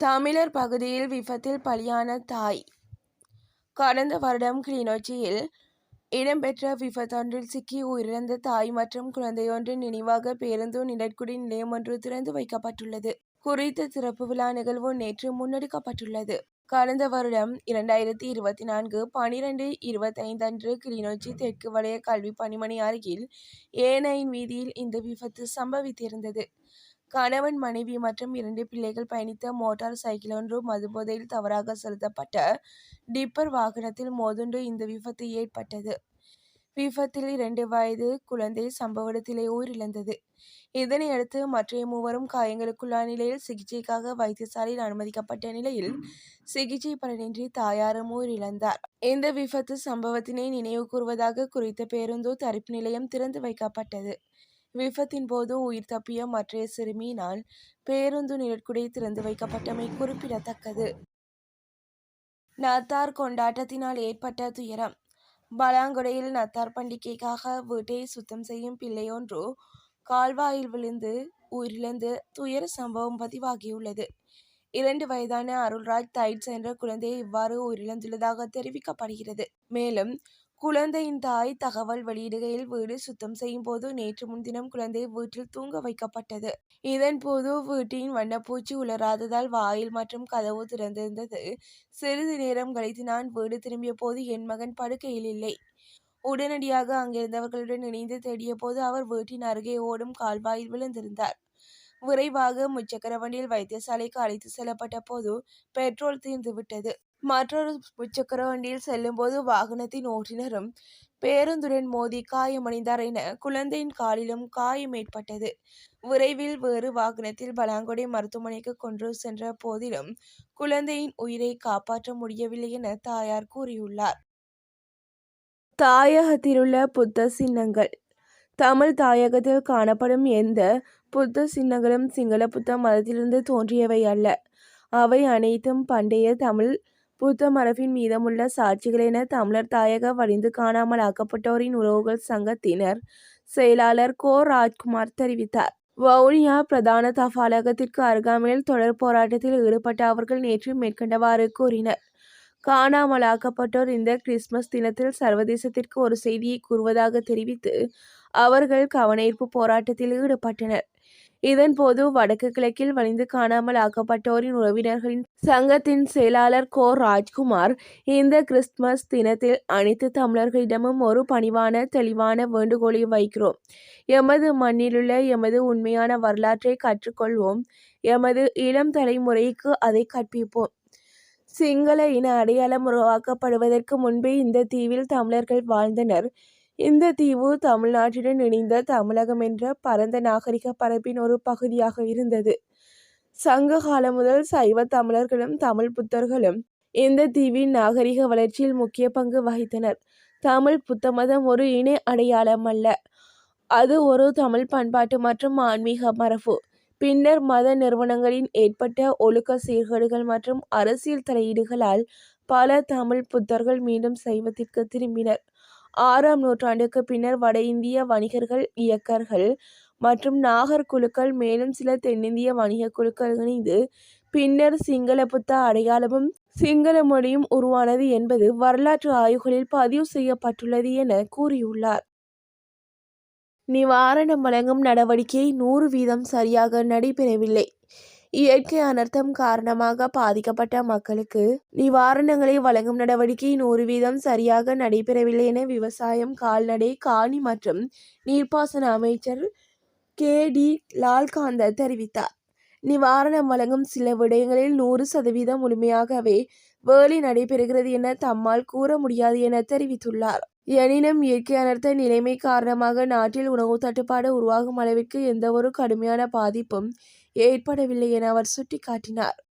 தமிழர் பகுதியில் விபத்தில் பலியான தாய். கடந்த வருடம் கிளிநொச்சியில் இடம்பெற்ற விபத்தொன்றில் சிக்கி உயிரிழந்த தாய் மற்றும் குழந்தையொன்றின் நினைவாக பேருந்து நிழற்குடி நிலையம் ஒன்று திறந்து வைக்கப்பட்டுள்ளது. குறித்த திறப்பு விழா நிகழ்வு நேற்று முன்னெடுக்கப்பட்டுள்ளது. கடந்த வருடம் இரண்டாயிரத்தி இருபத்தி நான்கு பனிரெண்டு இருபத்தைந்து அன்று கிளிநொச்சி தெற்கு வலய கல்வி பணிமனை அருகில் ஏனையின் வீதியில் இந்த விபத்து சம்பவித்திருந்தது. கணவன் மனைவி மற்றும் இரண்டு பிள்ளைகள் பயணித்த மோட்டார் சைக்கிள் ஒன்று மதுபோதையில் தவறாக செலுத்தப்பட்ட டிப்பர் வாகனத்தில் மோதுண்டு இந்த விபத்து ஏற்பட்டது. விபத்தில் இரண்டு வயது குழந்தை சம்பவ இடத்திலே உயிரிழந்தது. இதனையடுத்து மற்ற மூவரும் காயங்களுக்குள்ளான நிலையில் சிகிச்சைக்காக வைத்தியசாலையில் அனுமதிக்கப்பட்ட நிலையில் சிகிச்சை பலனின்றி தாயாரும் உயிரிழந்தார். இந்த விபத்து சம்பவத்தினை நினைவு கூறுவதாக குறித்த பேருந்து தரிப்பு நிலையம் திறந்து வைக்கப்பட்டது. விபத்தின் போது உயிர் தப்பிய மற்றைய சிறுமியினால் பேருந்து நிழற்குடை திறந்து வைக்கப்பட்டமை குறிப்பிடத்தக்கது. நத்தார் கொண்டாட்டத்தினால் ஏற்பட்ட துயரம். பலாங்குடையில் நத்தார் பண்டிகைக்காக வீட்டை சுத்தம் செய்யும் பிள்ளையொன்று கால்வாயில் விழுந்து உயிரிழந்து துயர சம்பவம் பதிவாகியுள்ளது. இரண்டு வயதான அருள்ராஜ் தைட்ஸ் என்ற குழந்தை இவ்வாறு உயிரிழந்துள்ளதாக தெரிவிக்கப்படுகிறது. மேலும் குழந்தையின் தாய் தகவல் வெளியிடுகையில் வீடு சுத்தம் செய்யும் போது நேற்று முன்தினம் குழந்தை வீட்டில் தூங்க வைக்கப்பட்டது. இதன் போது வீட்டின் வண்ணப்பூச்சி உலராததால் வாயில் மற்றும் கதவு திறந்திருந்தது. சிறிது நேரம் கழித்து நான் வீடு திரும்பிய போது என் மகன் படுக்கையில் இல்லை. உடனடியாக அங்கிருந்தவர்களுடன் இணைந்து தேடிய போது அவர் வீட்டின் அருகே ஓடும் கால்வாயில் விழுந்திருந்தார். விரைவாக முச்சக்கர வண்டியில் வைத்தியசாலைக்கு அழைத்து செல்லப்பட்ட போது பெட்ரோல் தீர்ந்துவிட்டது. மற்றொரு முச்சக்கர வண்டியில் செல்லும்போது வாகனத்தின் ஓட்டுநரும் பேருந்துடன் மோதி காயமடைந்தார் என குழந்தையின் காலிலும் காயம் ஏற்பட்டது. விரைவில் வேறு வாகனத்தில் பலாங்கொடை மருத்துவமனைக்கு கொண்டு சென்ற போதிலும் குழந்தையின் உயிரை காப்பாற்ற முடியவில்லை என தாயார் கூறியுள்ளார். தாயகத்திலுள்ள புத்த சின்னங்கள். தமிழ் தாயகத்தில் காணப்படும் எந்த புத்த சின்னங்களும் சிங்கள புத்த மதத்திலிருந்து தோன்றியவை அல்ல. அவை அனைத்தும் பண்டைய தமிழ் புத்த மரபின் மீதமுள்ள சாட்சிகளென தமிழர் தாயக வழிந்து காணாமல் ஆக்கப்பட்டோரின் உறவுகள் சங்கத்தினர் செயலாளர் கோ. ராஜ்குமார் தெரிவித்தார். வவுனியா பிரதான தபாலகத்திற்கு அருகாமையில் தொடர் போராட்டத்தில் ஈடுபட்ட அவர்கள் நேற்று மேற்கண்டவாறு கூறினர். காணாமலாக்கப்பட்டோர் இந்த கிறிஸ்துமஸ் தினத்தில் சர்வதேசத்திற்கு ஒரு செய்தியை கூறுவதாக தெரிவித்து அவர்கள் கவனஈர்ப்பு போராட்டத்தில் ஈடுபட்டனர். இதன்போது வடக்கு கிழக்கில் வலிந்து காணாமல் ஆக்கப்பட்டோரின் உறவினர்களின் சங்கத்தின் செயலாளர் கோ ராஜ்குமார் இந்த கிறிஸ்துமஸ் தினத்தில் அனைத்து தமிழர்களிடமும் ஒரு பணிவான தெளிவான வேண்டுகோளை வைக்கிறோம். எமது மண்ணிலுள்ள எமது உண்மையான வரலாற்றை கற்றுக்கொள்வோம். எமது இளம் தலைமுறைக்கு அதை கற்பிப்போம். சிங்கள இன அடையாளம் உருவாக்கப்படுவதற்கு முன்பே இந்த தீவில் தமிழர்கள் வாழ்ந்தனர். இந்த தீவு தமிழ்நாட்டுடன் இணைந்த தமிழகம் என்ற பரந்த நாகரிக பரப்பின் ஒரு பகுதியாக இருந்தது. சங்க காலம் முதல் சைவ தமிழர்களும் தமிழ் புத்தர்களும் இந்த தீவின் நாகரிக வளர்ச்சியில் முக்கிய பங்கு வகித்தனர். தமிழ் புத்த மதம் ஒரு இணை அடையாளம் அல்ல. அது ஒரு தமிழ் பண்பாட்டு மற்றும் ஆன்மீக மரபு. பின்னர் மத நிறுவனங்களின் ஏற்பட்ட ஒழுக்க சீர்கேடுகள் மற்றும் அரசியல் தலையீடுகளால் பல தமிழ் புத்தர்கள் மீண்டும் சைவத்திற்கு திரும்பினர். ஆறாம் நூற்றாண்டுக்கு பின்னர் வட இந்திய வணிகர்கள் இயக்கர்கள் மற்றும் நாகர் குழுக்கள் மேலும் சில தென்னிந்திய வணிக குழுக்கள் இணைந்து பின்னர் சிங்கள புத்த அடையாளமும் சிங்கள மொழியும் உருவானது என்பது வரலாற்று ஆய்வுகளில் பதிவு செய்யப்பட்டுள்ளது என கூறியுள்ளார். நிவாரணம் வழங்கும் நடவடிக்கை நூறு வீதம் சரியாக நடைபெறவில்லை. இயற்கை அனர்த்தம் காரணமாக பாதிக்கப்பட்ட மக்களுக்கு நிவாரணங்களை வழங்கும் நடவடிக்கை நூறு வீதம் சரியாக நடைபெறவில்லை என விவசாயம் கால்நடை காணி மற்றும் நீர்ப்பாசன அமைச்சர் கே. டி. லால்காந்த தெரிவித்தார். நிவாரணம் வழங்கும் சில விடயங்களில் நூறு சதவீதம் முழுமையாகவே வேலை நடைபெறுகிறது என தம்மால் கூற முடியாது என தெரிவித்துள்ளார். எனினும் இயற்கை அனர்த்த நிலைமை காரணமாக நாட்டில் உணவு தட்டுப்பாடு உருவாகும் அளவிற்கு எந்தவொரு கடுமையான பாதிப்பும் ஏற்படவில்லை என அவர் சுட்டிக்காட்டினார்.